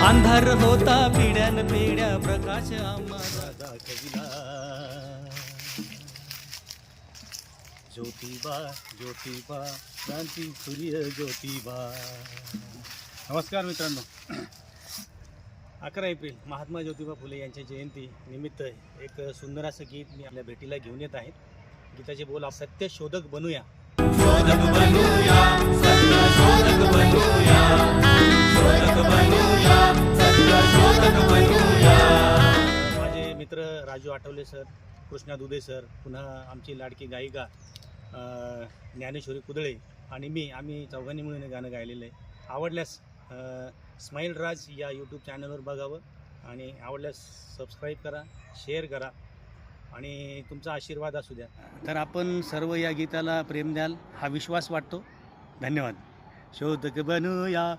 अंधार होता पिढ्यान पिढ्या प्रकाश आम्हाला दाखविला. ज्योतिबा ज्योतिबा क्रांती सूर्य ज्योतिबा. नमस्कार मित्रांनो. अकरा एप्रिल महात्मा ज्योतिबा फुले यांच्या जयंती निमित्त एक सुंदर असं गीत मी आपल्या भेटीला घेऊन येत आहे. गीताचे बोल आप- सत्य शोधक बनूया. शोधक बनूया. मित्र राजू आठवले सर कृष्णा दुधे सर पुन्हा आमची लाडकी गायिका ज्ञानेश्वरी कुदळे आणि मी आम्ही चौघांनी मिळून गाणं गायलेलं आहे. आवडल्यास स्माईल राज या यूट्यूब चॅनलवर बघावं आणि आवडल्यास सबस्क्राईब करा शेअर करा आणि तुमचा आशीर्वाद असू द्या. तर आपण सर्व या गीताला प्रेम द्याल हा विश्वास वाटतो. धन्यवाद. शोधक बनूया.